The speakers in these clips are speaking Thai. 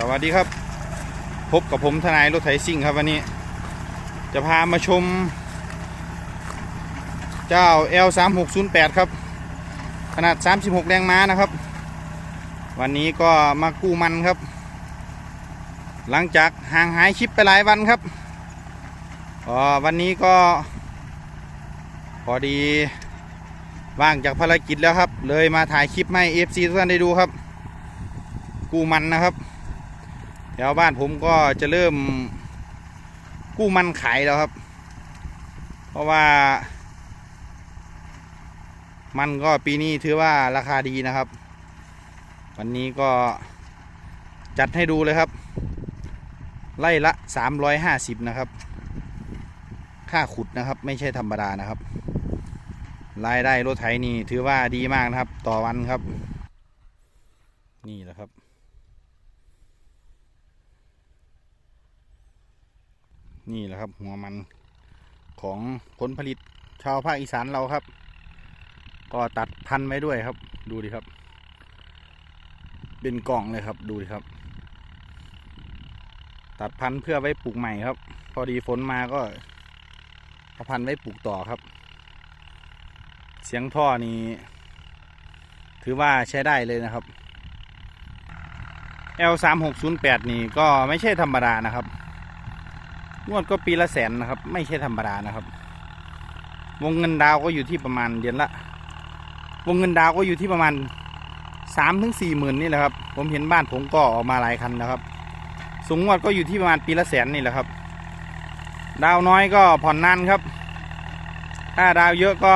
สวัสดีครับ พบกับผมทนายรถไถซิ่งครับวันนี้ จะพามาชม เจ้า L3608 ครับ ขนาด 36 แรงม้านะครับ วันนี้ก็มากู้มันครับ หลังจากห่างหายคลิปไปหลายวันครับวันนี้ก็ พอดีว่างจากภารกิจแล้วครับ เลยมาถ่ายคลิปให้ FC ทุกท่านได้ดูครับ กู้มันนะครับ แถวบ้านผมก็จะเริ่มกู้มันขายแล้วครับ เพราะว่า มันก็ปีนี้ถือว่าราคาดีนะครับ วันนี้ก็จัดให้ดูเลยครับ ไล่ละ 350 นะครับ ค่าขุดนะครับ ไม่ใช่ธรรมดานะครับ รายได้รถไถนี่ถือว่าดีมากนะครับ ต่อวันครับ นี่แหละครับ นี่แหละครับ หัวมันของผลผลิตชาวภาคอีสานเราครับ ก็ตัดพันไว้ด้วยครับ ดูดิครับ เป็นกล่องเลยครับ ดูดิครับ ตัดพันเพื่อไว้ปลูกใหม่ครับ พอดีฝนมาก็เอาพันไว้ปลูกต่อครับ เสียงท่อนี้ ถือว่าใช้ได้เลยนะครับ L 3 6 0 8 นี่ก็ไม่ใช่ธรรมดานะครับ งวดก็ปีละแสนนะครับ ไม่ใช่ธรรมดานะครับ วงเงินดาวก็อยู่ที่ประมาณเดือนละ วงเงินดาวก็อยู่ที่ประมาณสามถึงสี่หมื่นนี่แหละครับ ผมเห็นบ้านผมก็ออกมาหลายคันนะครับ สูงงวดก็อยู่ที่ประมาณปีละแสนนี่แหละครับ ดาวน้อยก็ผ่อนนานครับ ถ้าดาวเยอะก็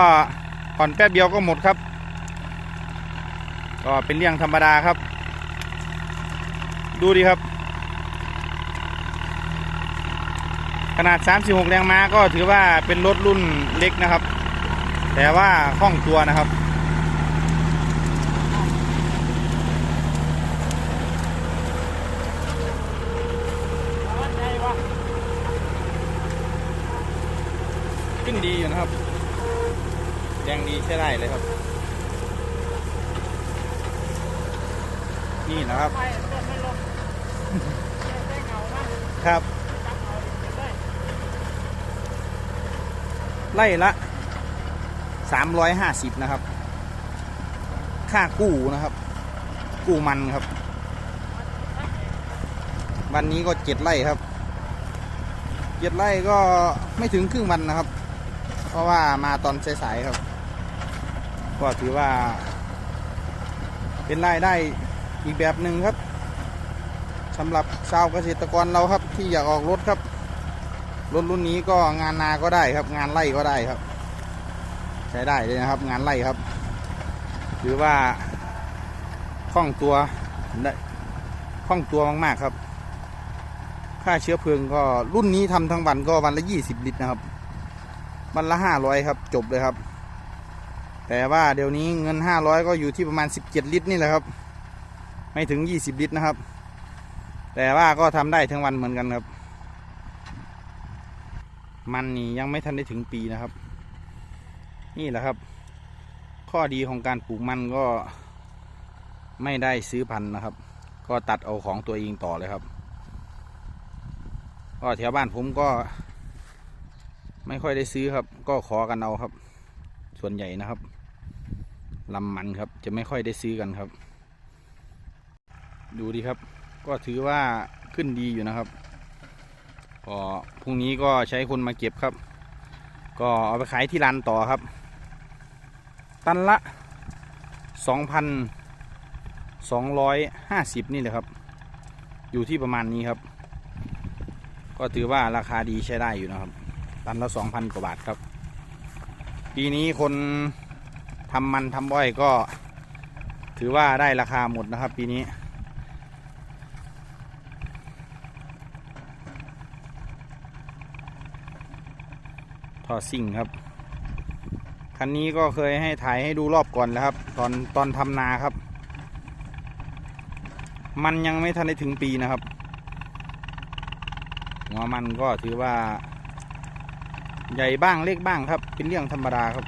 ผ่อนแป๊บเดียวก็หมดครับ ก็เป็นเรื่องธรรมดาครับ ดูดิครับ นาด 36 แรงม้าก็ถือว่าเป็นรถรุ่นเล็กนะครับ แต่ว่าคล่องตัวนะครับ ขึ้นดีอยู่นะครับแรงดีใช้ได้เลยครับ นี่นะครับ ครับ จับเอาเก็บได้ ไล่ละ 350 นะครับ ค่ากู้นะครับ กู้มันครับ วันนี้ก็เจ็ดไร่ครับเจ็ดไร่ก็ไม่ถึงครึ่งวันนะครับ เพราะว่ามาตอนสายๆครับ ก็ถือว่า เป็นรายได้อีกแบบหนึ่งครับสำหรับชาวเกษตรกรเราครับที่อยากออกรถครับ รถรุ่นนี้ก็งานนาก็ได้ครับ งานไร่ก็ได้ครับ ใช้ได้เลยนะครับ งานไร่ครับถือว่าคล่องตัวได้คล่องตัวมาก ๆ ครับ ค่าเชื้อเพลิงก็รุ่นนี้ทำทั้งวันก็วันละยี่สิบลิตรนะครับ วันละห้าร้อยครับ จบเลยครับ แต่ว่าเดี๋ยวนี้เงินห้าร้อยก็อยู่ที่ประมาณสิบเจ็ดลิตรนี่แหละครับ ไม่ถึงยี่สิบลิตรนะครับ แต่ว่าก็ทำได้ทั้งวันเหมือนกันครับ มันนี่ยังไม่ทันได้ถึงปีนะครับ นี่แหละครับ ข้อดีของการปลูกมันก็ไม่ได้ซื้อพันธุ์นะครับ ก็ตัดเอาของตัวเองต่อเลยครับ ก็แถวบ้านผมก็ ไม่ค่อยได้ซื้อครับ ก็ขอกันเอาครับ ส่วนใหญ่นะครับลำมันครับ จะไม่ค่อยได้ซื้อกันครับ ดูดีครับ ก็ถือว่าขึ้นดีอยู่นะครับ ก็พรุ่งนี้ก็ใช้คนมาเก็บครับ ก็เอาไปขายที่ร้านต่อครับ ตันละสองพันสองร้อยห้าสิบนี่แหละครับ อยู่ที่ประมาณนี้ครับ ก็ถือว่าราคาดีใช้ได้อยู่นะครับ ตันละสองพันกว่าบาทครับ ปีนี้คนทำมันทำอ้อยก็ ถือว่าได้ราคาหมดนะครับ ปีนี้ ท่อซิ่งครับ คันนี้ก็เคยให้ถ่ายให้ดูรอบก่อนแล้วครับ ตอนตอนทำนาครับ มันยังไม่ทันได้ถึงปีนะครับหัวมันก็ถือว่า ใหญ่บ้างเล็กบ้างครับ เป็นเรื่องธรรมดาครับ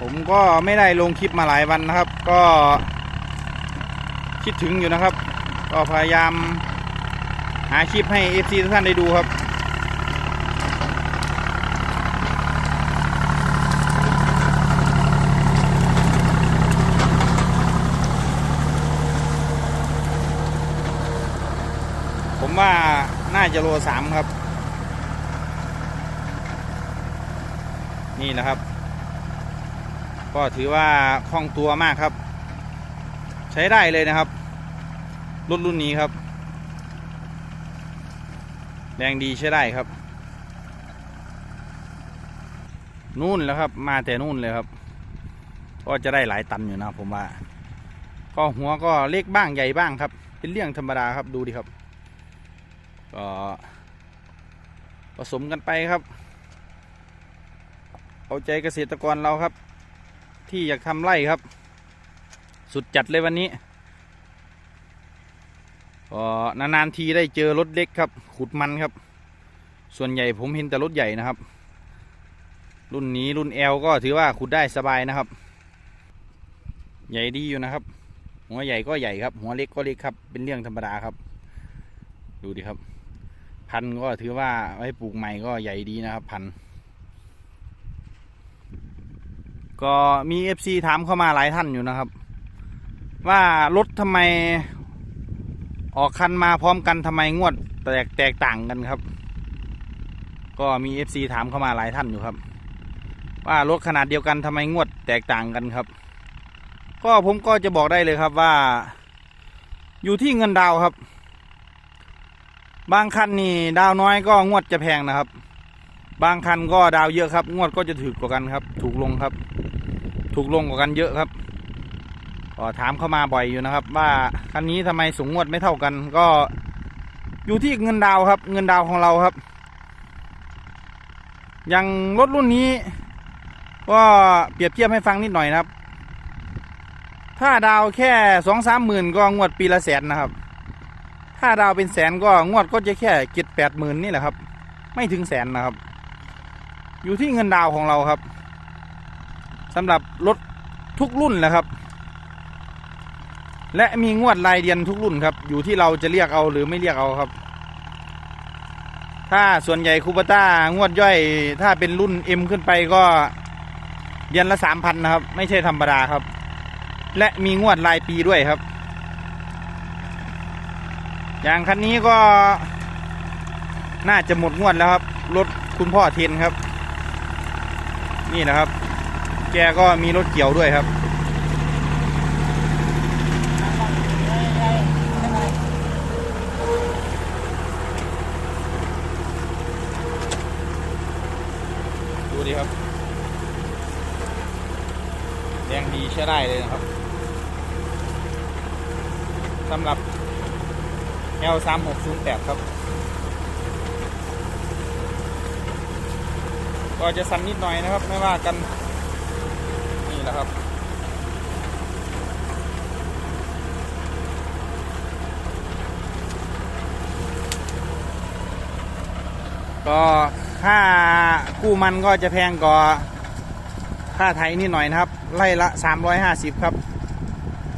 ผมก็ไม่ได้ลงคลิปมาหลายวันนะครับ ก็คิดถึงอยู่นะครับ ก็พยายามหาคลิปให้เอฟซีทุกท่านได้ดูครับ ว่าน่าจะโลสามครับ นี่นะครับ ก็ถือว่าคล่องตัวมากครับ ใช้ได้เลยนะครับรถรุ่นนี้ครับ แรงดีใช้ได้ครับ นู่นแล้วครับ มาแต่นู่นเลยครับ ก็จะได้หลายตันอยู่นะผมว่า ก็หัวก็เล็กบ้างใหญ่บ้างครับ เป็นเรื่องธรรมดาครับดูดิครับ ก็ผสมกันไปครับ เอาใจเกษตรกรเราครับ ที่อยากทำไร่ครับ สุดจัดเลยวันนี้ก็นานๆทีได้เจอรถเล็กครับ ขุดมันครับ ส่วนใหญ่ผมเห็นแต่รถใหญ่นะครับ รุ่นนี้รุ่น L ก็ถือว่าขุดได้สบายนะครับ ใหญ่ดีอยู่นะครับ หัวใหญ่ก็ใหญ่ครับ หัวเล็กก็เล็กครับ เป็นเรื่องธรรมดาครับ ดูดิครับ พันก็ถือว่าไว้ปลูกใหม่ก็ใหญ่ดีนะครับพันก็มี FC ถามเข้ามาหลายท่านอยู่นะครับ ว่ารถทำไมออกคันมาพร้อมกันทำไมงวดแตกแตกต่างกันครับ ก็มี FC ถามเข้ามาหลายท่านอยู่ครับ ว่ารถขนาดเดียวกันทำไมงวดแตกต่างกันครับ ก็ผมก็จะบอกได้เลยครับว่า อยู่ที่เงินดาวครับ บางคันนี่ดาวน้อยก็งวดจะแพงนะครับ บางคันก็ดาวเยอะครับ งวดก็จะถูกกว่ากันครับ ถูกลงครับ ถูกลงกว่ากันเยอะครับก็ถามเข้ามาบ่อยอยู่นะครับ ว่าคันนี้ทำไมสูงงวดไม่เท่ากัน ก็อยู่ที่เงินดาวครับ เงินดาวของเราครับอย่างรถรุ่นนี้ก็เปรียบเทียบให้ฟังนิดหน่อยนะครับ ถ้าดาวแค่สองสามหมื่นก็งวดปีละแสนนะครับ ถ้าดาวเป็นแสนก็งวดก็จะแค่เจ็ดแปดหมื่นนี่แหละครับ ไม่ถึงแสนนะครับ อยู่ที่เงินดาวของเราครับสำหรับรถทุกรุ่นแหละครับ และมีงวดรายเดือนทุกรุ่นครับ อยู่ที่เราจะเรียกเอาหรือไม่เรียกเอาครับ ถ้าส่วนใหญ่คูปต้างวดย่อย ถ้าเป็นรุ่น M ขึ้นไปก็เดือนละสามพันนะครับ ไม่ใช่ธรรมดาครับ และมีงวดรายปีด้วยครับ อย่างคันนี้ก็น่าจะหมดงวดแล้วครับ รถคุณพ่อเทนครับ นี่นะครับ แกก็มีรถเกี่ยวด้วยครับ ดูดิครับแรงดีใช้ได้เลยนะครับสำหรับ L 3 6 0 8ครับ ก็จะสั่นนิดหน่อยนะครับ ไม่ว่ากัน นี่แหละครับก็ค่ากู้มันก็จะแพงกว่าค่าไทยนิดหน่อยนะครับ ไล่ละ 350 ครับ